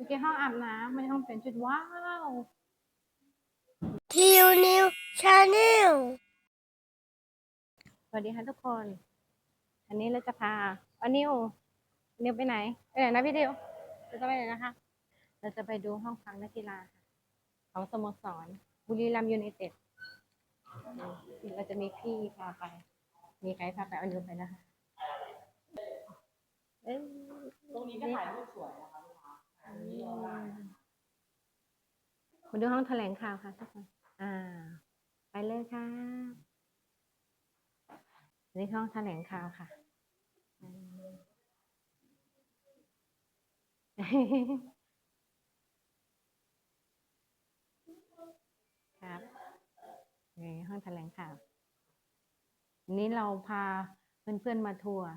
มื่อกี้ห้องอาบน้ำไม่ใช่ห้องเปลี่ยนชุดว้าวทิวนิวชาแนลสวัสดีค่ะทุกคน อันนี้เราจะพาอันนิวอันนิวไปไหนไปไหนนะพี่ดิวเราจะไปไหนนะคะ เราจะไปดูห้องพักนักกีฬาค่ะของสโมสรบุรีรัมย์ยูไนเต็ดเราจะมีพี่พาไป มีใครพาไปเอานิวไปนะคะเอ้ยตรงนี้ก็ถ่ายรูปสวยนะคะ มาดูห้องแถลงข่าวค่ะทุกคนอ่า ไปเลยค่ะนี่ห้องแถลงข่าวค่ะครับนี่ห้องแถลงข่าวนนี้เราพาเพื่อนๆมาทัวร์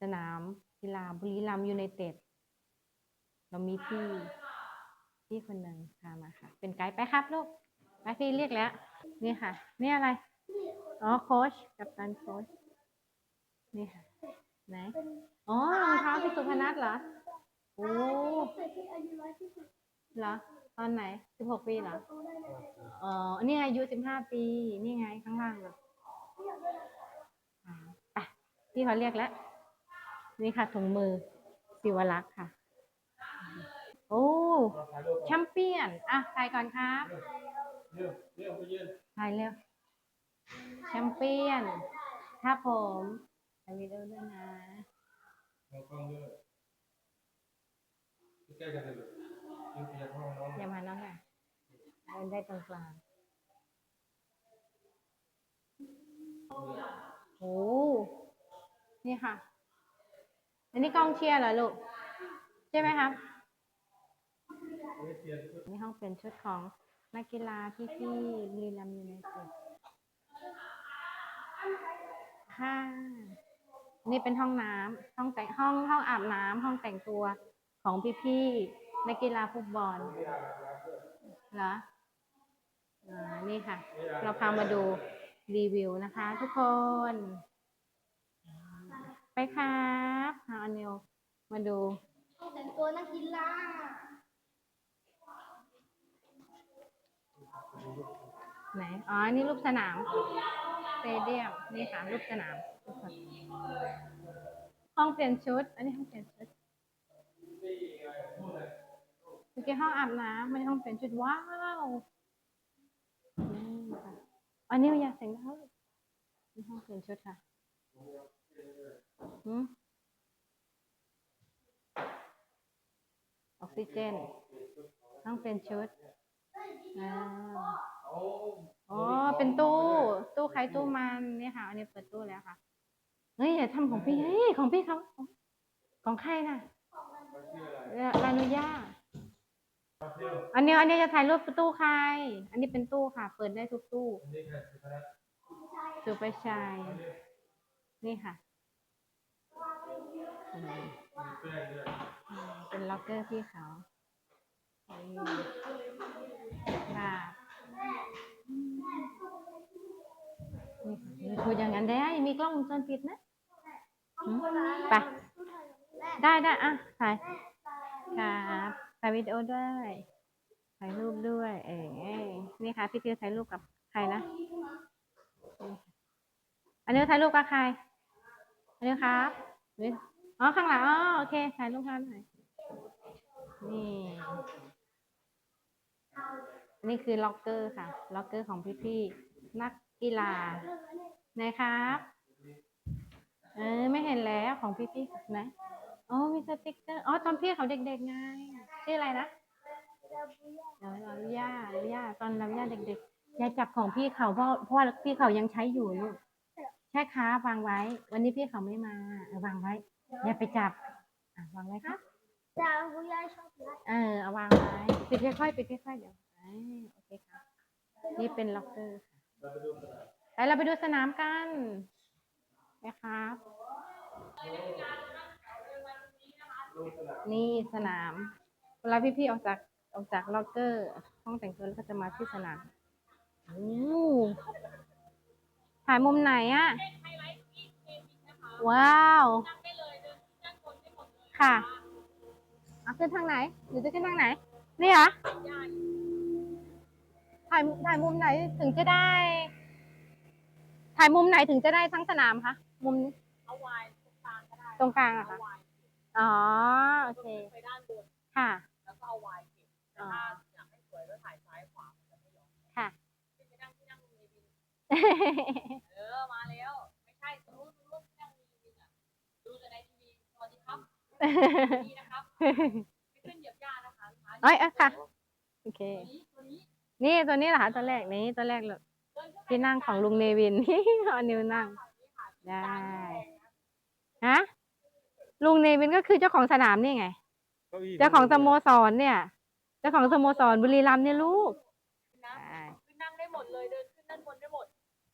สนามกีฬาบุรีรัมย์ยูไนเต็ด เรามีพี่พี่คนหนึ่งพามาค่ะ เป็นไกด์ไปครับลูกไปพี่เรียกแล้ว นี่ค่ะ นี่อะไร อ๋อโค้ชกับตันโค้ชนี่ค่ะ ไหน อ๋อรองเท้าพี่สุพนัทเหรอ โอ้เหรอ ตอนไหนสิบหกปีเหรอ อ๋อ นี่อายุสิบห้าปี นี่ไงข้างล่างเลยอ่าไปพี่เขาเรียกแล้ว นี่ค่ะถุงมือสิวลักษ์ค่ะ แชมเปี้ยน อะถ่ายก่อนครับเร็วเร็วไปยืนถ่ายเร็ว แชมเปี้ยนครับผมถ่ายวิดีโอด้วยนะองกล้องด้วยใกล้ๆกันเลยยืนเพียงห้องน้องอย่ามาน้องค่ะเดินได้ตรงกลางโอ้นี่ค่ะ อันนี้กองเชียร์เหรอลูก ใช่ไหมครับ นี่ห้องเป็นชุดของนักกีฬาพี่พี่ๆบุรีรัมย์ยูไนเต็ดค่ะนี่เป็นห้องน้ำห้องแต่งห้องห้องอาบน้ำห้องแต่งตัวของพี่พี่นักกีฬาฟุตบอลเหรออ่านี่ค่ะ เราพามาดูรีวิวนะคะ ทุกคน ไปครับเอาอันนิวมาดูแต่งตัวนักกีฬา ไหน อ๋อ นี่รูปสนามสเตเดียม นี่ค่ะ รูปสนาม ห้องเปลี่ยนชุด อันนี้ห้องเปลี่ยนชุดเมื่อกี้ห้องอาบน้ำไม่ใช่ห้องเปลี่ยนชุด ว้าวอันนี้อยากแต่งแล้วนี่ห้องเปลี่ยนชุดค่ะหืมออกซิเจน ห้องเปลี่ยนชุด อ่าอ๋อ เป็นตู้ ตู้ใครตู้มันเนี่ยค่ะ อันนี้เปิดตู้แล้วค่ะ เฮ้ยอย่าทำของพี่เฮ้ยของพี่เขาของใครน่ะลานุญาอันนี้อันนี้จะถ่ายรูปตู้ใคร อันนี้เป็นตู้ค่ะ เปิดได้ทุกตู้อันนี้ใครสุภาพสุไปชัยนี่ค่ะอืมแป้งด้วยอืมเป็นล็อกเกอร์พี่เขานี่ ค่ะนี่ค่ะพูดอย่างนั้นได้ มีกล้องวงจรปิดนะหืมไปได้ได้อะถ่ายครับถ่ายวิดีโอด้วยถ่ายรูปด้วย เอ๋นี่ค่ะ พี่ติวถ่ายรูปกับใครนะนี่อันนี้ถ่ายรูปกับใครอันนี้ครับนี่อ๋อข้างหลังอ๋อโอเคถ่ายรูปกันหน่อยนี่อั นนี้คือล็อกเกอร์ค่ะ ล็อกเกอร์ของพี่ๆนักกีฬาไหนครับเออไม่เห็นแล้วของพี่ๆไหนอ๋อมีสติกเกอร์อ๋อตอนพี่เขาเด็กๆไงชื่ออะไรนะเออลาวิยาลาวิยาตอนลาวิยาเด็กๆอย่าจับของพี่เขาเพราะเพราะว่าพี่เขายังใช้อยู่ลูกแค่ค้าวางไว้ วันนี้พี่เขาไม่มาเออวางไว้ อย่าไปจับอะวางไว้ครับดาวผู้ใหญ่ชอบนะเออเอาวางไว้ปิดค่อยๆปิดค่อยๆเดี๋ยวเอ้ยโอเคครับนี่เป็นล็อกเกอร์ค่ะไปเราไปดูสนามกันนะครับ นี่สนาม เวลาพี่ๆออกจากออกจากล็อกเกอร์ ห้องแต่งตัวแล้วก็จะมาที่สนามโอ้ถ่ายมุมไหนอะว้าวค่ะเอาขึ้นทางไหนหนูจะขึ้นทางไหน นี่เหรอ ถ่ายถ่ายมุมไหนถึงจะได้ ถ่ายมุมไหนถึงจะได้ทั้งสนามคะมุมนี้เอาไว้ตรงกลางก็ได้ตรงกลางอะเอาคะไว้อ๋อโอเคไปด้านบนค่ะ แล้วก็เอาไว้เก็บแต่ถ้าอยากให้สวยก็ถ่ายซ้ายขวามันจะไม่ย้อนค่ะขึ้นไปนั่งที่นั่งในวินเออมาแล้วไม่ใช่สมมติสมมตินั่งในวินอะดูแต่ในทีวีสวัสดีครับนี่นะครับไม่ขึ้นเหยียบหญ้านะคะลูกค้าเอ้ยเอ้ยค่ะโอเคตัว นี้ตัวนี้นี่ตัวนี้เหรอคะตัวแรกนี้ตัวแรกเลยเดินขึ้นไปที่นั่งของลุงเนวิน เอานิวนั่ง ได้ฮะลุงเนวินก็คือเจ้าของสนามนี่ไง เจ้าของสโมสรเนี่ย เจ้าของสโมสรบุรีรัมย์เนี่ยลูกนะใช่ขึ้นนั่งได้หมดเลยเดินขึ้นด้านบนได้หมด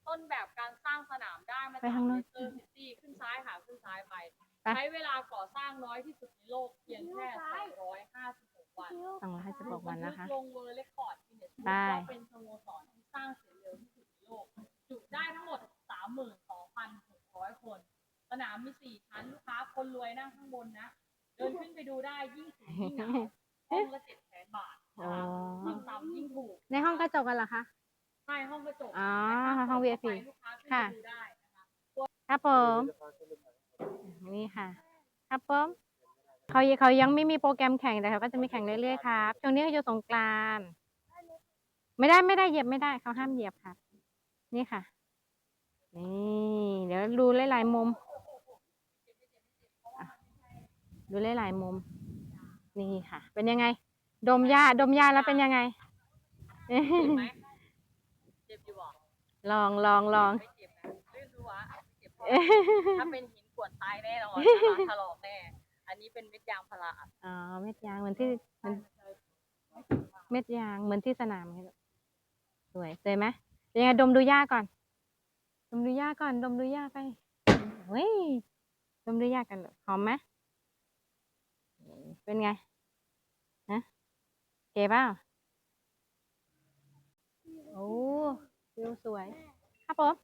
ต้นแบบการสร้างสนามได้มาไปทางนู้นเตอร์ซิตี้ขึ้นซ้ายค่ะขึ้นซ้ายไปไป ใช้เวลาก่อสร้างน้อยที่สุดในโลกเพียงแค่256วันสองร้อยห้าสิบหกวันนะคะลงเวอร์เรคคอร์ดกินเนส ได้ว่าเป็นสโมสรที่สร้างเสร็จเร็วที่สุดในโลก จุได้ทั้งหมด 32,600 คน สนามมี 4 ชั้น ลูกค้าคนรวยนั่งข้างบนนะ เดินขึ้นไปดูได้ยิ่งสูงยิ่งหนาวห้องละ7แสนบาทอ๋อยิ่งต่ำยิ่งถูกในห้องกระจกกันเหรอคะ ใช่ห้องกระจกอ๋อนะคะห้องเปิด VIP เข้าไปลูกค้าขึ้นค่ะไปดูได้นะคะ ครับผม นี่ค่ะ ครับผมเขาเขายังไม่มีโปรแกรมแข่งแต่เขาก็จะมีแข่งเรื่อยๆครับช่วงนี้เขาอยู่สงกรานต์ ไม่ได้ไม่ได้เหยียบไม่ได้เขาห้ามเหยียบครับนี่ค่ะ นี่เดี๋ยวดูหลายๆมุมอะดูหลายๆมุม นี่ค่ะ เป็นยังไง ดมหญ้าดมหญ้าแล้วเป็นยังไงเจ็บไหมเจ็บอยู่บ่ลองลองลองไม่เจ็บนะลื่นดูวะไม่เจ็บเพราะว่าถ้าเป็นหินกวดตายแน่นอนนะคะถลอกแน่อันนี้เป็นเม็ดยางพาราอัดอ๋อเม็ดยางเหมือนที่เหมือนเม็ดยางเหมือนที่สนามไงลูกส วยสวยไหมยังไงดมดูหญ้าก่อน ดมดูหญ้าก่อน ดมดูหญ้าไปเฮ้ยดมดูหญ้ากันลูกหอมไหมเป็นไงฮะเก๋ป่าโอ้วิวสวย ครับผม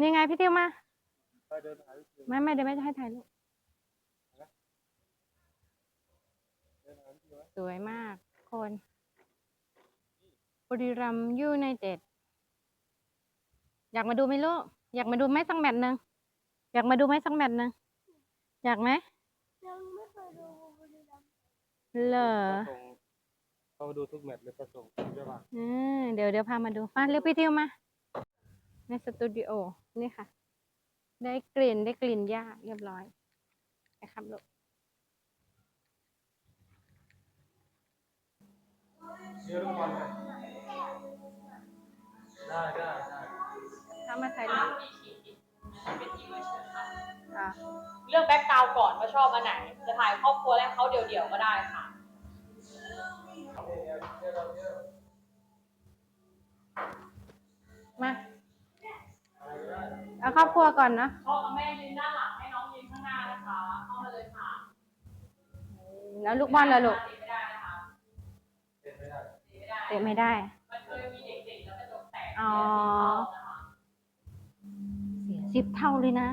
นี่ไงพี่ติวมาไม่ไม่เดี๋ยวไม่จะให้ถ่ายรูปสวยมากคน บุรีรัมย์ยูไนเต็ดอยากมาดูไหมลูกอยากมาดูไหมสักแมตช์หนึ่งอยากมาดูไหมสักแมตช์หนึ่งอยากไหมยังไม่เคยดูบุรีรัมย์เหรอเขาดูทุกแมตช์เลยประสงค์ใช่ป่ะอืมเดี๋ยวเดี๋ยวพามาดูมาเร็วพี่ทิวมา ในสตูดิโอนี่ค่ะ ได้กลิ่นได้กลิ่นหญ้าเรียบร้อยนะครับลูกเชื่อทุกคนาวด์ก่อนว่าชอบอันไหน จะถ่ายครอบครัวและเขาเดี่ยวๆก็ได้ค่ะ มาเอาครอบครัวก่อนเนอะพ่อกับแม่ยืนด้านหลังให้น้องยืนข้างหน้านะคะเข้ามาเลยค่ะแล้วลูกบอลล่ะลูกติดไม่ได้นะคะเป็นไม่ได้ติดไม่ได้เตะไม่ได้มันเคยมีเด็กๆแล้วกระจกแตกอ๋อเสียสิบเท่าเลยนะ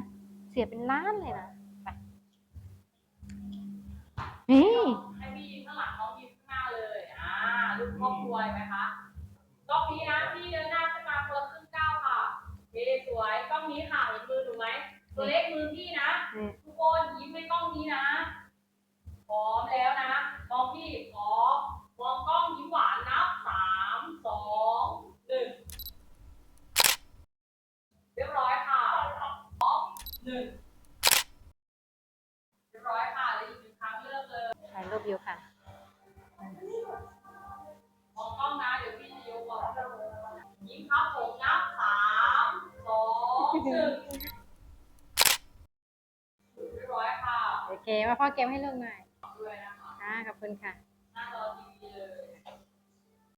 เสียเป็นล้านเลยนะไป นี่ให้พี่ยืนข้างหลังน้องยืนข้างหน้าเลยอ่ารูปครอบครัวเห็นไหมคะกล้องนี้นะพี่เดินหน้าขึ้นมาคนละครึ่งก้าวค่ะโอเคสวยกล้องนี้ค่ะเห็นมือถูกไหมตัวเล็กมือพี่นะนี่ทุกคนยิ้มในกล้องนี้นะ โอเค มาพ่อเกมให้ลูกหน่อยด้วยนะคะค่ะขอบคุณค่ะ หน้าจอทีวีเลย